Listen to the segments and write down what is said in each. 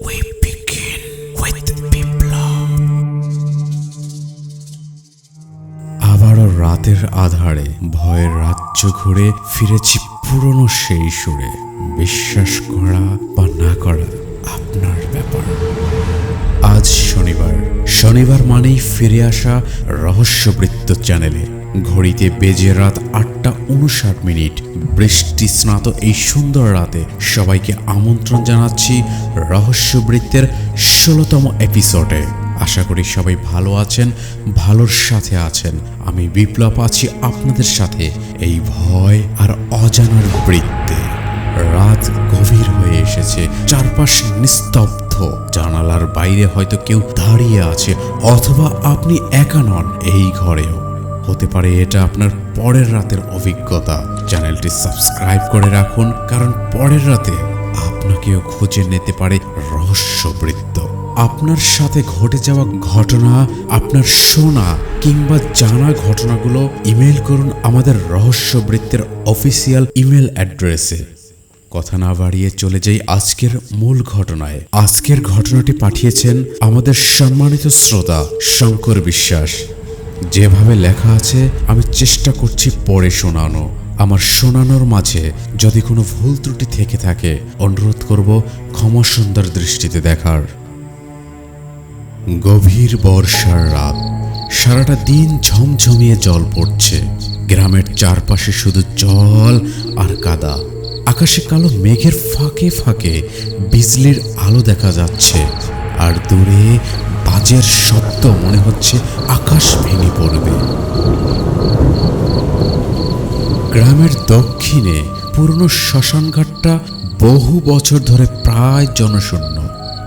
We begin with বিপ্লব রাতের আধারে ভয়ের রাজ্য ঘুরে ফিরেছি পুরনো সেই সুরে। বিশ্বাস করা বা না করা আপনার ব্যাপার। আজ শনিবার। শনিবার মানেই ফিরে আসা রহস্যবৃত্ত চ্যানেলে। ঘড়িতে বেজে রাত আটটা উনষাট মিনিট। বৃষ্টি স্নাত এই সুন্দর রাতে সবাইকে আমন্ত্রণ জানাচ্ছি রহস্যবৃত্তের ষোলোতম এপিসোডে আশা করি সবাই ভালো আছেন, ভালোর সাথে আছেন। আমি বিপ্লব আছি আপনাদের সাথে এই ভয় আর অজানার বৃত্তে। রাত গভীর হয়ে এসেছে, চারপাশ নিস্তব্ধ। জানালার বাইরে হয়তো কেউ দাঁড়িয়ে আছে, অথবা আপনি একা নন এই ঘরেও। হতে পারে এটা আপনার পরের রাতের অভিজ্ঞতা। চ্যানেলটি সাবস্ক্রাইব করে রাখুন, কারণ পরের রাতে আপনাকেও খুঁজে নিতে পারে রহস্যবৃত্ত। আপনার সাথে ঘটে যাওয়া ঘটনা, আপনার শোনা কিংবা জানা ঘটনাগুলো ইমেল করুন আমাদের রহস্যবৃত্তের অফিসিয়াল ইমেল অ্যাড্রেসে। কথা না বাড়িয়ে চলে যাই আজকের মূল ঘটনায়। আজকের ঘটনাটি পাঠিয়েছেন আমাদের সম্মানিত শ্রোতা শঙ্কর বিশ্বাস। যেভাবে লেখা আছে, আমি চেষ্টা করছি পড়ে শোনানো। আমার শোনানোর মাঝে যদি কোনো ভুল ত্রুটি থেকে থাকে, অনুরোধ করব ক্ষমা সুন্দর দৃষ্টিতে দেখার। গভীর বর্ষার রাত। সারাটা দিন ঝমঝমিয়ে জল পড়ছে। গ্রামের চারপাশে শুধু জল আর কাদা। আকাশে কালো মেঘের ফাঁকে ফাঁকে বিজলির আলো দেখা যাচ্ছে। আর দূরে বাজের শব্দ মনে হচ্ছে আকাশ ভেঙে পড়বে। গ্রামের দক্ষিণে পুরনো শ্মশানঘাটটা বহু বছর ধরে প্রায় জনশূন্য।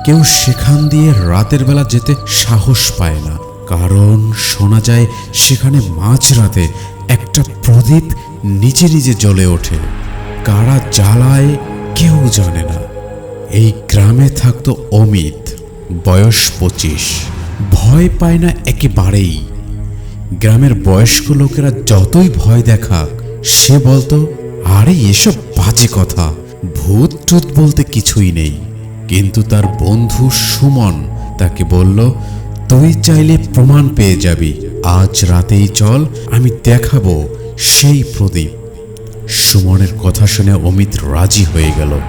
কেউ সেখান দিয়ে রাতের বেলা যেতে সাহস পায় না, কারণ শোনা যায় সেখানে মাঝরাতে একটা প্রদীপ নিজে নিজে জ্বলে ওঠে। কারা জ্বালায় কেউ জানে না। এই গ্রামে থাকতো অমিত। বয়স পঁচিশ। ভয় পায় না একেবারেই। গ্রামের বয়স্ক লোকেরা যতই ভয় দেখাক, সে বলতো, আরে, এসব বাজে কথা। ভূত টুত বলতে কিছুই নেই। কিন্তু তার বন্ধু সুমন তাকে বলল, তুই চাইলে প্রমাণ পেয়ে যাবি। আজ রাতেই চল, আমি দেখাবো সেই প্রদীপ। সুমনের কথা শুনে অমিত রাজি হয়ে গেল।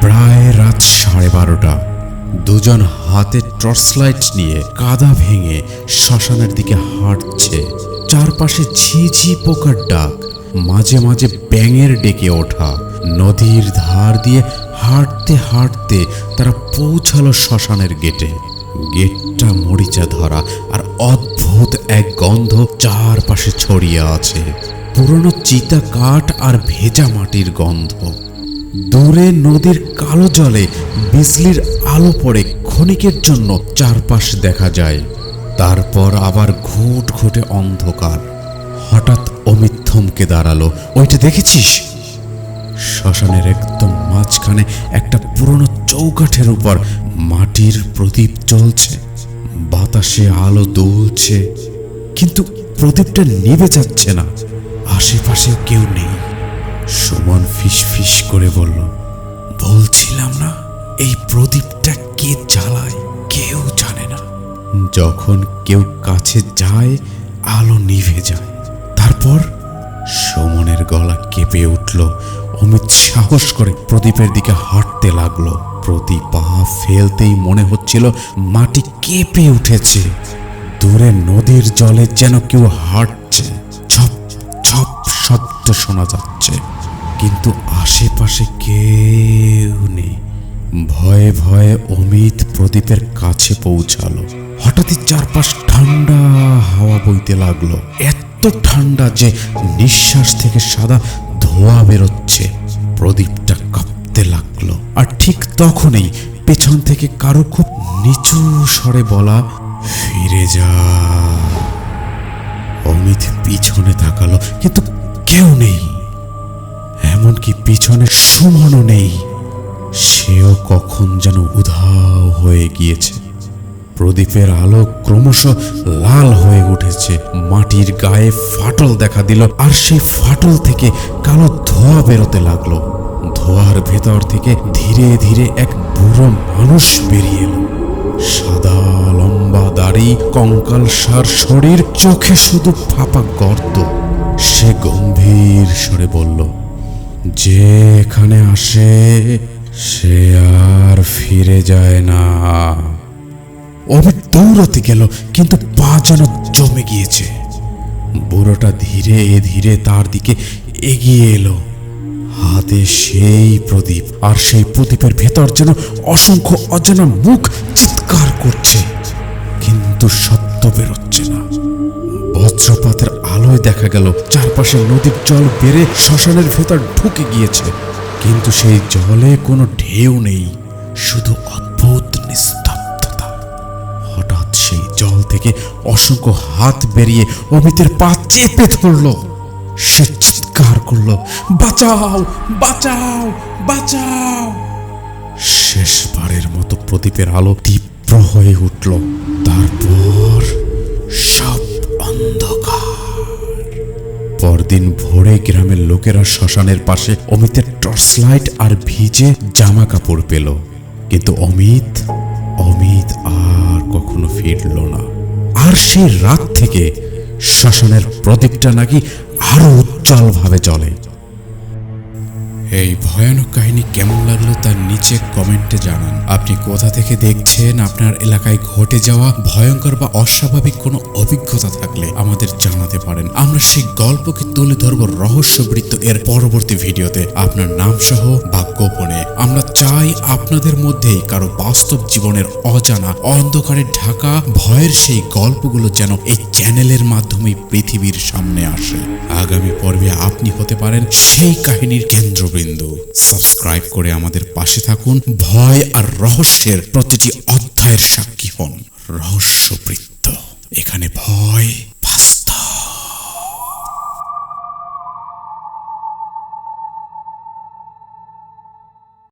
প্রায় রাত সাড়ে বারোটা। দুজন হাতে টর্চ লাইট নিয়ে কাদা ভেঙে শ্মশানের দিকে হাঁটছে। চারপাশে ঝিঝি পোকার ডাক, মাঝে মাঝে ব্যাঙের ডেকে ওঠা। নদীর ধার দিয়ে হাঁটতে হাঁটতে তারা পৌঁছালো শ্মশানের গেটে। গেটটা মরিচা ধরা আর অদ্ভুত এক গন্ধ চারপাশে ছড়িয়ে আছে। পুরনো চিতা কাঠ আর ভেজা মাটির গন্ধ। দূরে নদীর কালো জলে বিজলির আলো পড়ে ক্ষণিকের জন্য চারপাশ দেখা যায়। তারপর আবার ঘুট ঘুটে অন্ধকার। হঠাৎ অমিত থমকে দাঁড়াল। ওইটা দেখেছিস? শ্মশানের একদম মাঝখানে একটা পুরনো চৌকাঠের উপর মাটির প্রদীপ জ্বলছে। বাতাসে আলো দুলছে। কিন্তু প্রদীপটা নিভে যাচ্ছে না। আশেপাশে কেউ নেই। সুমন ফিস করে বলল, বলছিলাম না, এই প্রদীপটা কে জ্বালায় কেউ জানে না। যখন কেউ কাছে যায়, আলো নিভে যায়। তারপর সুমনের গলা কেঁপে উঠল, অমিত সাহস করে প্রদীপের দিকে হাঁটতে লাগল। প্রতি পা ফেলতেই মনে হচ্ছিল মাটি কেঁপে উঠেছে। দূরে নদীর জলে যেন কেউ হাঁটছে। ছপ ছপ শব্দ শোনা যাচ্ছে। কিন্তু আশেপাশে কেউ নেই। ভয়ে ভয়ে অমিত প্রদীপের কাছে পৌঁছালো। হঠাৎই চারপাশ ঠান্ডা হাওয়া বইতে লাগল। এত ঠান্ডা যে নিঃশ্বাস থেকে সাদা ধোয়া বেরোচ্ছে। প্রদীপটা কাঁপতে লাগল। আর ঠিক তখনই পেছন থেকে কারও খুব নিচু স্বরে বলা, ফিরে যা। অমিত পিছনে তাকালো। কিন্তু কেউ নেই, এমনকি পিছনে সুমনও নেই। সেও কখন যেন উধাও হয়ে গিয়েছে। প্রদীপের আলো ক্রমশ লাল হয়ে উঠেছে। মাটির গায়ে ফাটল দেখা দিল, আর সেই ফাটল থেকে কালো ধোঁয়া বেরোতে লাগল। ধোঁয়ার ভেতর থেকে ধীরে ধীরে এক বুড়ো মানুষ বেরিয়ে এলো। সাদা লম্বা দাড়ি কঙ্কাল সার শরীর, চোখে শুধু ফাঁপা গর্ত। সে গম্ভীর স্বরে বলল যে এখানে আসে, সে আর ফিরে যায় না। অমিত দৌড়াতে গেল, কিন্তু পা যেন জমে গিয়েছে। বুড়োটা ধীরে ধীরে তার দিকে এগিয়ে এলো। হাতে সেই প্রদীপ আর সেই প্রদীপের ভেতর যেন অসংখ্য অজানা মুখ চিৎকার করছে। কিন্তু সত্য বেরোচ্ছে। বজ্রপাতের আলোয় দেখা গেল, চারপাশে নদীর জল বেড়ে শ্মশানের ভেতর ঢুকে গিয়েছে। কিন্তু সেই জলে কোনো ঢেউ নেই, শুধু অদ্ভুত নিস্তব্ধতা। হঠাৎ সেই জল থেকে অসংখ্য হাত বেরিয়ে অমিতের পা চেপে ধরল। সে চিৎকার করল, বাঁচাও বাঁচাও বাঁচাও! শেষবারের মতো প্রদীপের আলো তীব্র হয়ে উঠল। তারপর পরদিন ভোরে গ্রামের লোকেরা শ্মশানের পাশে অমিতের টর্চ লাইট আর ভিজে জামা কাপড় পেল। কিন্তু অমিত অমিত আর কখনো ফিরল না। আর সেই রাত থেকে শ্মশানের প্রদীপটা নাকি আরও উজ্জ্বলভাবে জ্বলে। এই ভয়ানক কাহিনী কেমন লাগল তার নিচে কমেন্টে জানান। আপনি কোথা থেকে দেখছেন? আপনার এলাকায় ঘটে যাওয়া ভয়ঙ্কর বা অস্বাভাবিক কোনো অভিজ্ঞতা থাকলে আমাদের জানাতে পারেন। আমরা সেই গল্পকে তুলে ধরবো রহস্যবৃত্ত এর পরবর্তী ভিডিওতে। আপনার নাম সহ বা গোপনে। আমরা চাই আপনাদের মধ্যেই কারও বাস্তব জীবনের অজানা, অন্ধকারে ঢাকা ভয়ের সেই গল্পগুলো যেন এই চ্যানেলের মাধ্যমে পৃথিবীর সামনে আসে। আগামী পর্বে আপনি হতে পারেন সেই কাহিনীর কেন্দ্রবিন্দু। সাবস্ক্রাইব করে আমাদের পাশে থাকুন। ভয় আর রহস্যের প্রতিটি অধ্যায়ের সাক্ষী হন। রহস্যবৃত্ত। এখানে ভয়